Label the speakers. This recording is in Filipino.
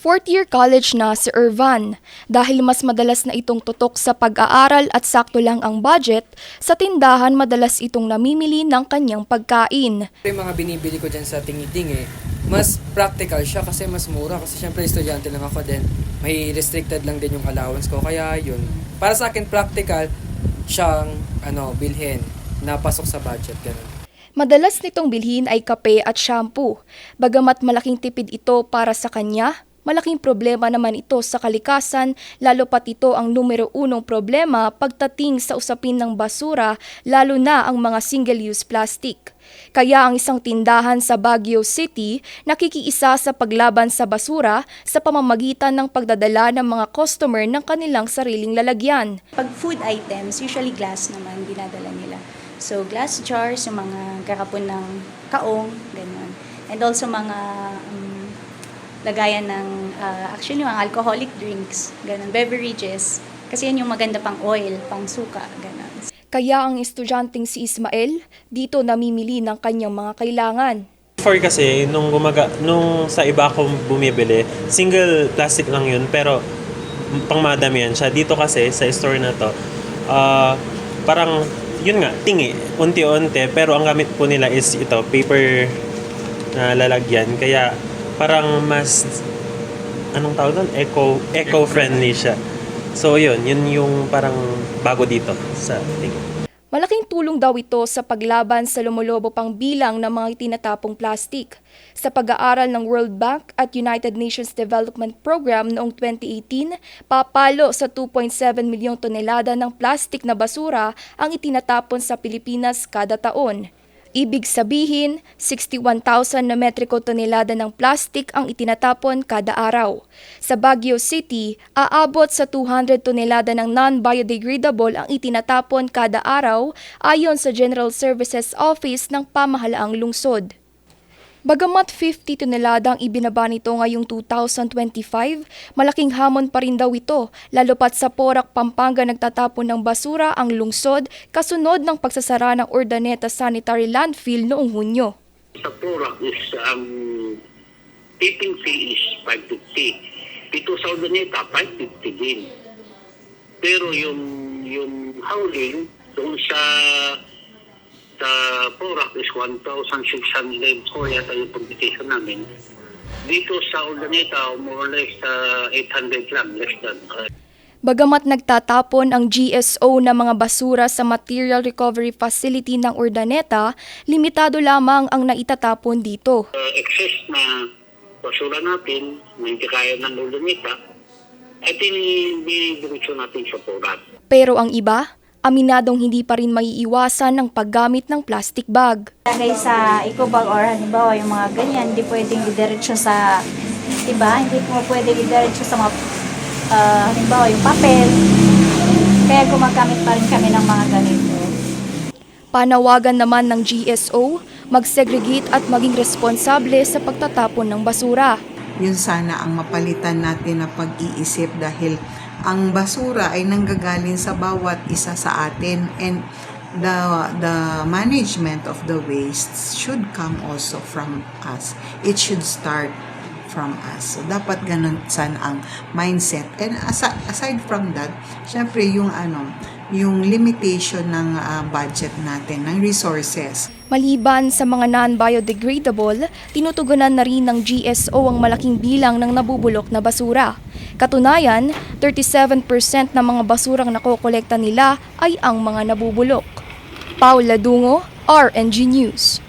Speaker 1: Fourth year college na si Irvan. Dahil mas madalas na itong tutok sa pag-aaral at sakto lang ang budget, sa tindahan madalas itong namimili ng kanyang pagkain.
Speaker 2: Yung mga binibili ko dyan sa tingi-tingi, mas practical siya kasi mas mura. Kasi syempre estudyante lang ako din. May restricted lang din yung allowance ko. Kaya yun, para sa akin practical siyang ano, bilhin na pasok sa budget. Ganun.
Speaker 1: Madalas nitong bilhin ay kape at shampoo. Bagamat malaking tipid ito para sa kanya, malaking problema naman ito sa kalikasan lalo pat ito ang numero unong problema pagdating sa usapin ng basura lalo na ang mga single-use plastic. Kaya ang isang tindahan sa Baguio City nakikiisa sa paglaban sa basura sa pamamagitan ng pagdadala ng mga customer ng kanilang sariling lalagyan.
Speaker 3: Pag food items, usually glass naman dinadala nila. So glass jars, yung mga kakapon ng kaong, ganyan. And also mga um, lagayan ng, uh, actually mga alcoholic drinks, ganun, beverages. Kasi yan yung maganda pang oil, pang suka, ganun.
Speaker 1: Kaya ang estudyanteng si Ismael dito namimili ng kanyang mga kailangan.
Speaker 4: Before kasi, nung, gumaga, nung sa iba akong bumibili, single plastic lang yun, pero pang madami yan siya. Dito kasi, sa store na to, ah, parang, yun nga, tingi, unti-unti, pero ang gamit po nila is ito, paper na lalagyan. Kaya, parang mas, anong tawag doon? Eco, eco-friendly siya. So, yun, yun yung parang bago dito sa tingi.
Speaker 1: Malaking tulong daw ito sa paglaban sa lumulobo pang bilang ng mga itinatapong plastic. Sa pag-aaral ng World Bank at United Nations Development Program noong 2018, papalo sa 2.7 milyong tonelada ng plastic na basura ang itinatapon sa Pilipinas kada taon. Ibig sabihin, 61,000 na metriko tonelada ng plastic ang itinatapon kada araw. Sa Baguio City, aabot sa 200 tonelada ng non-biodegradable ang itinatapon kada araw ayon sa General Services Office ng pamahalaang lungsod. Bagamat 50 tonelada ang ibinaba nito ngayong 2025, malaking hamon pa rin daw ito, lalo pat sa Porac, Pampanga nagtatapon ng basura ang lungsod kasunod ng pagsasara ng Urdaneta Sanitary Landfill noong Hunyo.
Speaker 5: Sa Porac is um, tipping fee is 550. Dito sa Urdaneta, 550 din. Pero yung yung howling doon sa sa Porac is 1,600 ko yata yung competition namin. Dito sa Urdaneta, more or less uh, 800 lang, less than. Uh,
Speaker 1: Bagamat nagtatapon ang GSO ng mga basura sa Material Recovery Facility ng Urdaneta, limitado lamang ang naitatapon dito.
Speaker 5: uh, excess na basura natin, na hindi kaya ng Urdaneta, ay tinidiretso natin sa Porac.
Speaker 1: Pero ang iba, aminadong hindi pa rin maiiwasan ng paggamit ng plastic bag.
Speaker 3: Lagay sa eco bag or halimbawa yung mga ganyan, hindi pwedeng idiretso sa, iba, hindi mo pwedeng idiretso sa mga, ah, halimbawa yung papel. Kaya gumagamit pa rin kami ng mga ganito.
Speaker 1: Panawagan naman ng GSO, mag-segregate at maging responsable sa pagtatapon ng basura.
Speaker 6: Yun sana ang mapalitan natin na pag-iisip dahil ang basura ay nanggagaling sa bawat isa sa atin and the the management of the wastes should come also from us. It should start from us. So dapat ganun sana ang mindset. And asi- aside from that syempre yung ano yung limitation ng ah, budget natin ng resources
Speaker 1: Maliban sa mga non-biodegradable, tinutugunan na rin ng GSO ang malaking bilang ng nabubulok na basura. Katunayan, 37% ng mga basurang nakokolekta nila ay ang mga nabubulok. Paula Dungo, RNG News.